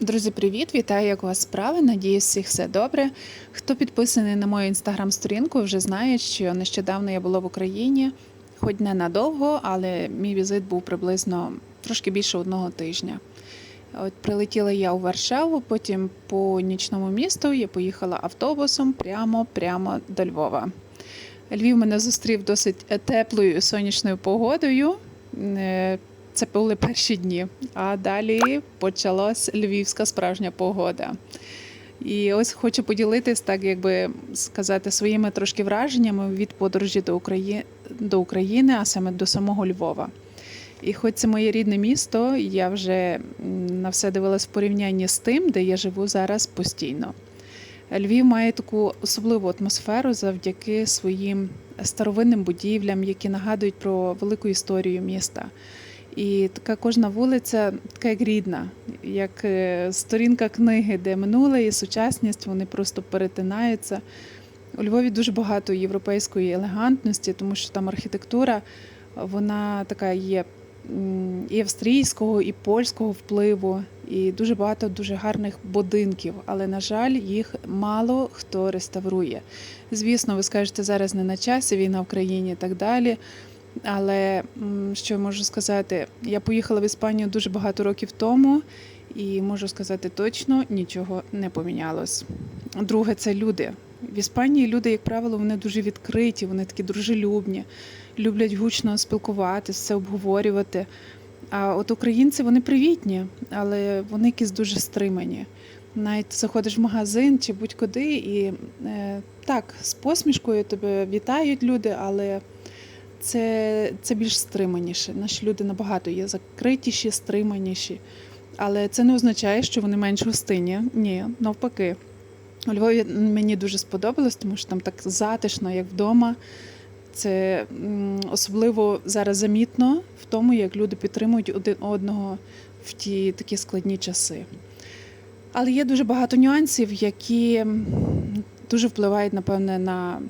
Друзі, привіт! Вітаю, як у вас справи. Надіюсь, всіх все добре. Хто підписаний на мою інстаграм-сторінку, вже знає, що нещодавно я була в Україні, хоч не надовго, але мій візит був приблизно трошки більше одного тижня. От прилетіла я у Варшаву, потім по нічному місту я поїхала автобусом прямо прямо до Львова. Львів мене зустрів досить теплою сонячною погодою. Це були перші дні. А далі почалась львівська справжня погода. І ось хочу поділитись, так якби сказати, своїми трошки враженнями від подорожі до України, до України, а саме до самого Львова. І хоч це моє рідне місто, я вже на все дивилась в порівнянні з тим, де я живу зараз постійно. Львів має таку особливу атмосферу завдяки своїм старовинним будівлям, які нагадують про велику історію міста. І така кожна вулиця, така як рідна, як е, сторінка книги, де минуле і сучасність вони просто перетинаються. У Львові дуже багато європейської елегантності, тому що там архітектура, вона така є і австрійського, і польського впливу, і дуже багато дуже гарних будинків. Але, на жаль, їх мало хто реставрує. Звісно, ви скажете, зараз не на часі, війна в країні і так далі. Але що я можу сказати, я поїхала в Іспанію дуже багато років тому, і можу сказати точно, нічого не помінялось. Друге, це люди. В Іспанії люди, як правило, вони дуже відкриті, вони такі дружелюбні, люблять гучно спілкуватися, все обговорювати. А от українці вони привітні, але вони якісь дуже стримані. Навіть заходиш в магазин чи будь-куди, і е, так, з посмішкою тебе вітають люди, але це, це більш стриманіше. Наші люди набагато є закритіші, стриманіші. Але це не означає, що вони менш гостинні. Ні, навпаки. У Львові мені дуже сподобалось, тому що там так затишно, як вдома. Це особливо зараз замітно в тому, як люди підтримують один одного в ті такі складні часи. Але є дуже багато нюансів, які дуже впливають, напевне, на,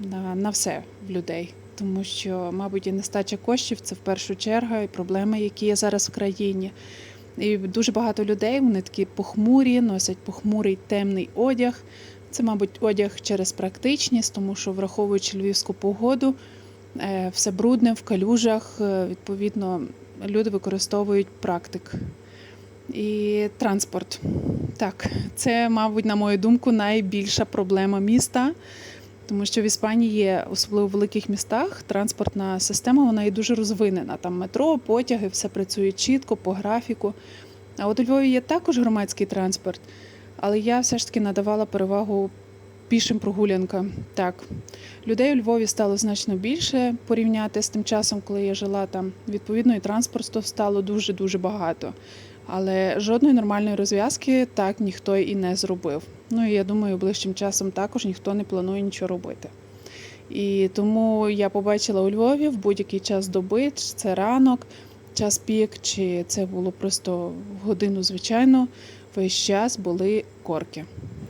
на, на все в людей. Тому що, мабуть, і нестача коштів це в першу чергу, і проблеми, які є зараз в країні. І дуже багато людей вони такі похмурі, носять похмурий темний одяг. Це, мабуть, одяг через практичність, тому що, враховуючи львівську погоду, е, все брудне в калюжах. е, Відповідно, люди використовують практик. І транспорт. Так, це, мабуть, на мою думку, найбільша проблема міста. Тому що в Іспанії особливо в великих містах, транспортна система вона є дуже розвинена. Там метро, потяги, все працює чітко, по графіку. А от у Львові є також громадський транспорт, але я все ж таки надавала перевагу пішим прогулянкам. Так, людей у Львові стало значно більше порівняти з тим часом, коли я жила там. Відповідно, і транспорту стало дуже-дуже багато. Але жодної нормальної розв'язки так ніхто і не зробив. Ну і я думаю, ближчим часом також ніхто не планує нічого робити. І тому я побачила у Львові в будь-який час доби, чи це ранок, час пік, чи це було просто годину, звичайно, весь час були корки.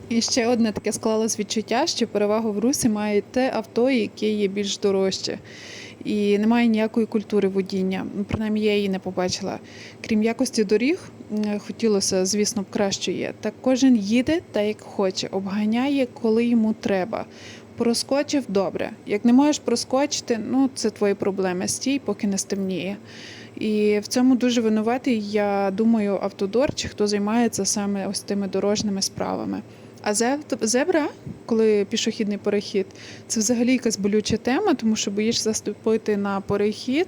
І ще одне таке склалось відчуття, що перевагу в русі має те авто, яке є більш дорожче. І немає ніякої культури водіння. Ну, Принаймні я її не побачила. Крім якості доріг, хотілося, звісно, б краще. Так кожен їде так, як хоче, обганяє, коли йому треба. Проскочив добре. Як не можеш проскочити, ну це твої проблеми. Стій, поки не стемніє. І в цьому дуже винуватий, я думаю, автодор чи хто займається саме ось тими дорожніми справами. А зеб- зебра, коли пішохідний перехід, це взагалі якась болюча тема, тому що боїшся заступити на перехід.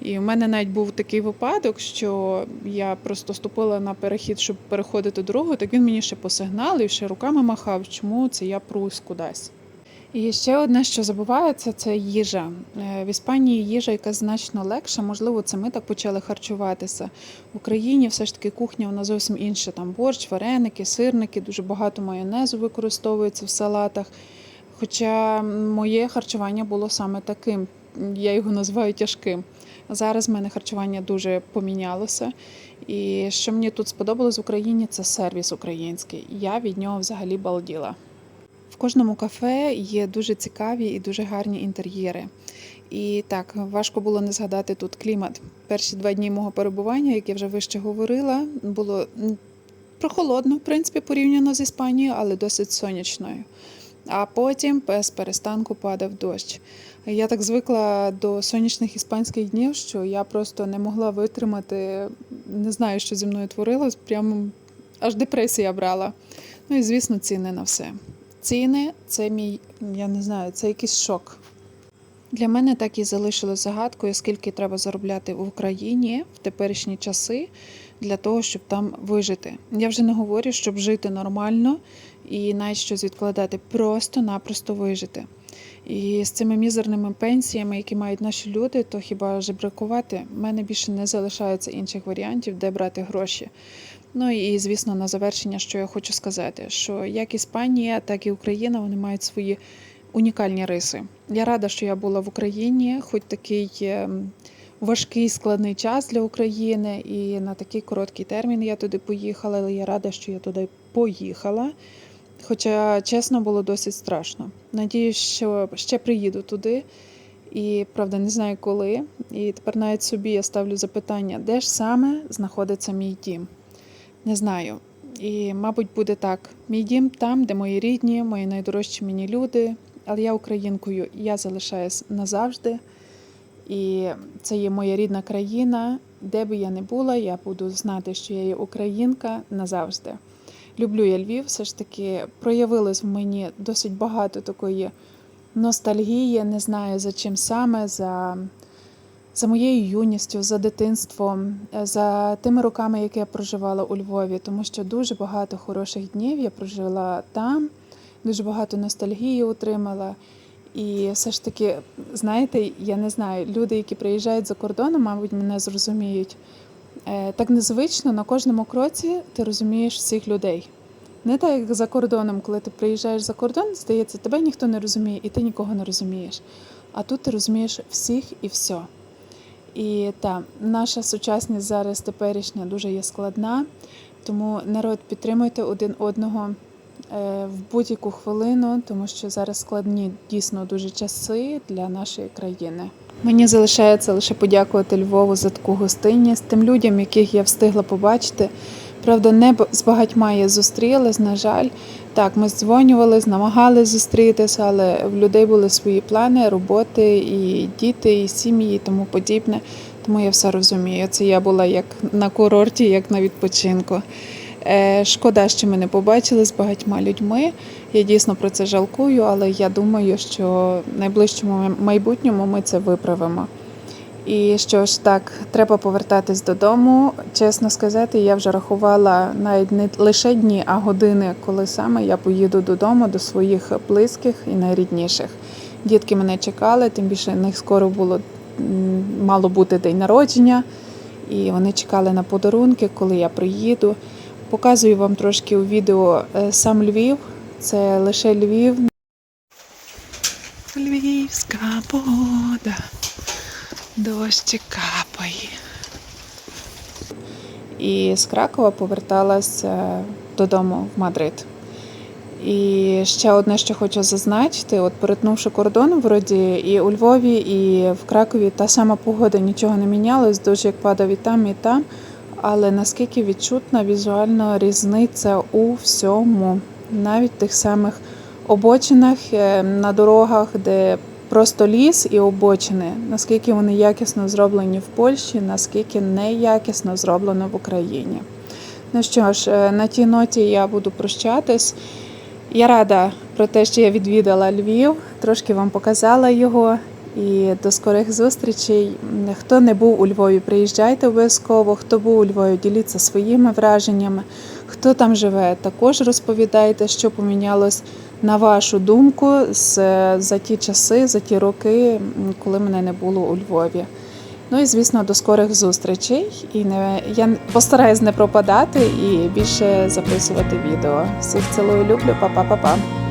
І в мене навіть був такий випадок, що я просто ступила на перехід, щоб переходити дорогу, так він мені ще посигналив, ще руками махав, чому це я прусь кудись. І ще одне, що забувається, це їжа. Е, В Іспанії їжа, яка значно легша. Можливо, це ми так почали харчуватися. В Україні все ж таки кухня вона зовсім інша. Там борщ, вареники, сирники, дуже багато майонезу використовується в салатах. Хоча моє харчування було саме таким, я його називаю тяжким. Зараз в мене харчування дуже помінялося. І що мені тут сподобалось в Україні, це сервіс український. Я від нього взагалі балділа. В кожному кафе є дуже цікаві і дуже гарні інтер'єри. І так, важко було не згадати тут клімат. Перші два дні мого перебування, як я вже вище говорила, було прохолодно, в принципі, порівняно з Іспанією, але досить сонячною. А потім без перестанку падав дощ. Я так звикла до сонячних іспанських днів, що я просто не могла витримати, не знаю, що зі мною творилось, прямо аж депресія брала. Ну і звісно, ціни на все. Ціни це мій, я не знаю, це якийсь шок. Для мене так і залишилось загадкою, скільки треба заробляти в Україні в теперішні часи для того, щоб там вижити. Я вже не говорю, щоб жити нормально і навіть щось відкладати, просто-напросто вижити. І з цими мізерними пенсіями, які мають наші люди, то хіба жебракувати? У мене більше не залишається інших варіантів, де брати гроші. Ну і звісно, на завершення, що я хочу сказати, що як Іспанія, так і Україна вони мають свої унікальні риси. Я рада, що я була в Україні, хоч такий ем, важкий складний час для України, і на такий короткий термін я туди поїхала, але я рада, що я туди поїхала. Хоча, чесно, було досить страшно. Надіюсь, що ще приїду туди. І правда, не знаю коли. І тепер навіть собі я ставлю запитання, де ж саме знаходиться мій дім. Не знаю. І, мабуть, буде так: мій дім там, де мої рідні, мої найдорожчі мені люди. Але я українкою, я залишаюсь назавжди. І це є моя рідна країна. Де би я не була, я буду знати, що я є українка назавжди. Люблю я Львів, все ж таки проявилось в мені досить багато такої ностальгії, не знаю за чим саме, за, за моєю юністю, за дитинством, е, за тими роками, які я проживала у Львові, тому що дуже багато хороших днів я прожила там, дуже багато ностальгії отримала. І все ж таки, знаєте, я не знаю, люди, які приїжджають за кордоном, мабуть, мене зрозуміють. Е, Так незвично на кожному кроці ти розумієш всіх людей. Не так, як за кордоном, коли ти приїжджаєш за кордон, здається, тебе ніхто не розуміє, і ти нікого не розумієш. А тут ти розумієш всіх і все. І та наша сучасність зараз теперішня дуже є складна, тому народ підтримуйте один одного е, в будь-яку хвилину, тому що зараз складні дійсно дуже часи для нашої країни. Мені залишається лише подякувати Львову за таку гостинність, тим людям, яких я встигла побачити. Правда, не з багатьма я зустрілась, на жаль. Так, ми здзвонювались, намагалися зустрітися, але в людей були свої плани, роботи, і діти, і сім'ї, і тому подібне. Тому я все розумію. Це я була як на курорті, як на відпочинку. Е, Шкода, що ми не побачили з багатьма людьми. Я дійсно про це жалкую, але я думаю, що в найближчому майбутньому ми це виправимо. І що ж так, треба повертатись додому. Чесно сказати, я вже рахувала навіть не лише дні, а години, коли саме я поїду додому до своїх близьких і найрідніших. Дітки мене чекали, тим більше в них скоро було мало бути день народження, і вони чекали на подарунки, коли я приїду. Показую вам трошки у відео е, сам Львів. Це лише Львів. Львівська погода. Дощик капає. І з Кракова поверталася додому в Мадрид. І ще одне, що хочу зазначити: от перетнувши кордон, вроді і у Львові, і в Кракові та сама погода нічого не мінялось, дощ як падав і там, і там. Але наскільки відчутна візуально різниця у всьому, навіть в тих самих обочинах е, на дорогах, де просто ліс і обочини, наскільки вони якісно зроблені в Польщі, наскільки неякісно зроблено в Україні. Ну що ж, е, на тій ноті я буду прощатись. Я рада про те, що я відвідала Львів, трошки вам показала його. І до скорих зустрічей. Хто не був у Львові, приїжджайте обов'язково. Хто був у Львові, діліться своїми враженнями. Хто там живе, також розповідайте, що помінялось на вашу думку за ті часи, за ті роки, коли мене не було у Львові. Ну і звісно, до скорих зустрічей. І не я постараюсь не пропадати і більше записувати відео. Всіх цілую, люблю, па-па-па-па.